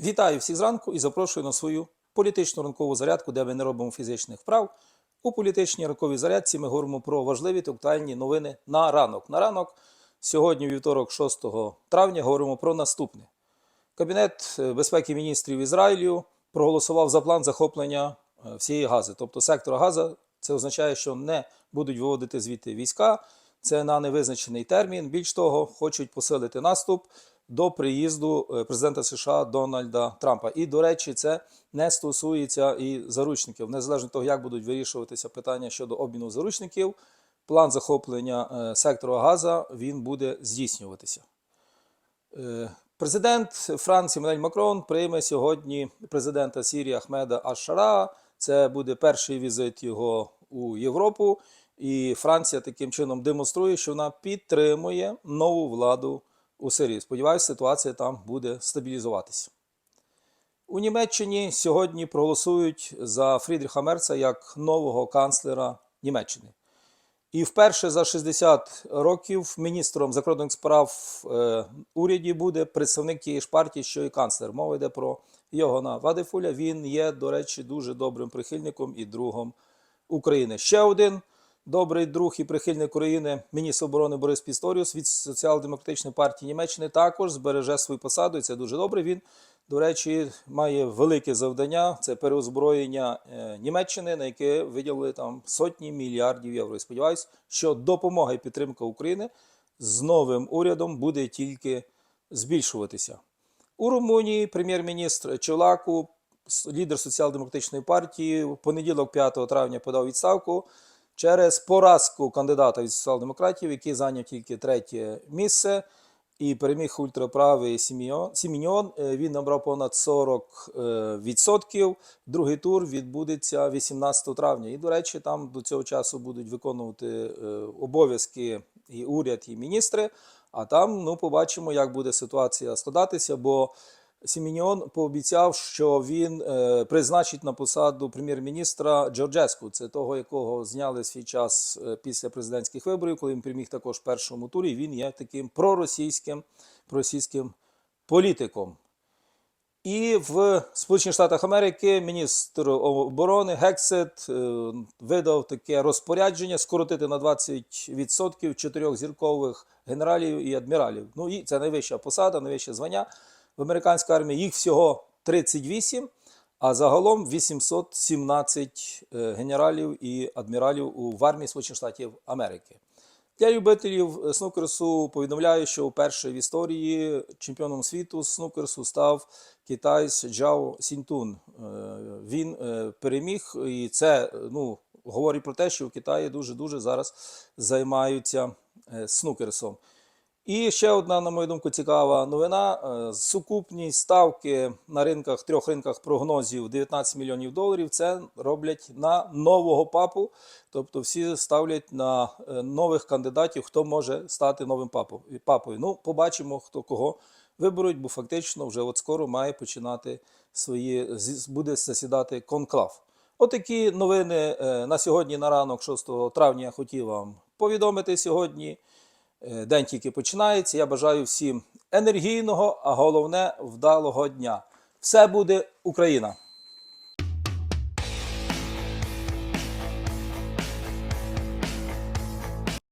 Вітаю всіх зранку і запрошую на свою політичну ранкову зарядку, де ми не робимо фізичних вправ. У політичній ранковій зарядці ми говоримо про важливі та актуальні новини на ранок. На ранок, сьогодні, вівторок, 6 травня, говоримо про наступне. Кабінет е, безпеки міністрів Ізраїлю проголосував за план захоплення е, всієї гази, тобто сектора Газа. Це означає, що не будуть виводити звідти війська. Це на невизначений термін. Більш того, хочуть посилити наступ до приїзду е, президента США Дональда Трампа. І, до речі, це не стосується і заручників. Незалежно від того, як будуть вирішуватися питання щодо обміну заручників, план захоплення е, сектора Газа він буде здійснюватися. Е, Президент Франції Еммануель Макрон прийме сьогодні президента Сірії Ахмеда Аш-Шара. Це буде перший візит його у Європу. І Франція таким чином демонструє, що вона підтримує нову владу у Сирії. Сподіваюся, ситуація там буде стабілізуватися. У Німеччині сьогодні проголосують за Фрідріха Мерца як нового канцлера Німеччини. І вперше за 60 років міністром закордонних справ е, уряді буде представник тієї ж партії, що і канцлер. Мова йде про Йогана Вадефуля. Він є, до речі, дуже добрим прихильником і другом України. Ще один добрий друг і прихильник України, міністр оборони Борис Пісторіус від Соціал-демократичної партії Німеччини також збереже свою посаду. І це дуже добре. Він, до речі, має велике завдання це переозброєння е, Німеччини, на яке виділили там сотні мільярдів євро. І сподіваюся, що допомога і підтримка України з новим урядом буде тільки збільшуватися. У Румунії прем'єр-міністр Чолаку, лідер соціал-демократичної партії, в понеділок, 5 травня, подав відставку через поразку кандидата від соціал-демократів, який зайняв тільки третє місце. І переміг ультраправий. Сіміньон. Е, Він набрав понад 40%. відсотків. Другий тур відбудеться 18 травня. І, до речі, там до цього часу будуть виконувати е, обов'язки і уряд, і міністри. А там ну, побачимо, як буде ситуація складатися. бо Сімініон пообіцяв, що він е, призначить на посаду прем'єр-міністра Джорджеску. Це того, якого зняли свій час е, після президентських виборів, коли він переміг також першому турі. Він є таким проросійським, проросійським політиком. І в Сполучених Штатах Америки міністр оборони Гексет е, видав таке розпорядження скоротити на 20% чотирьохзіркових генералів і адміралів. Ну і це найвища посада, найвище звання в американській армії. Їх всього 38, а загалом 817 е, генералів і адміралів в армії Сполучених Штатів Америки. Для любителів снукерсу повідомляю, що вперше в історії чемпіоном світу снукерсу став китайсь Джао Сінтун. Е, Він е, переміг, і це ну, говорить про те, що в Китаї дуже-дуже зараз займаються е, снукерсом. І ще одна, на мою думку, цікава новина: Е, сукупність ставки на ринках трьох ринках прогнозів 19 мільйонів доларів. Це роблять на нового папу. Тобто всі ставлять на е, нових кандидатів, хто може стати новим папою. Ну, побачимо, хто кого виберуть, бо фактично вже от скоро має починати свої буде засідати конклав. Отакі новини е, на сьогодні, на ранок, 6 травня, хотів вам повідомити сьогодні. Е, День тільки починається. Я бажаю всім енергійного, а головне вдалого дня. Все буде Україна!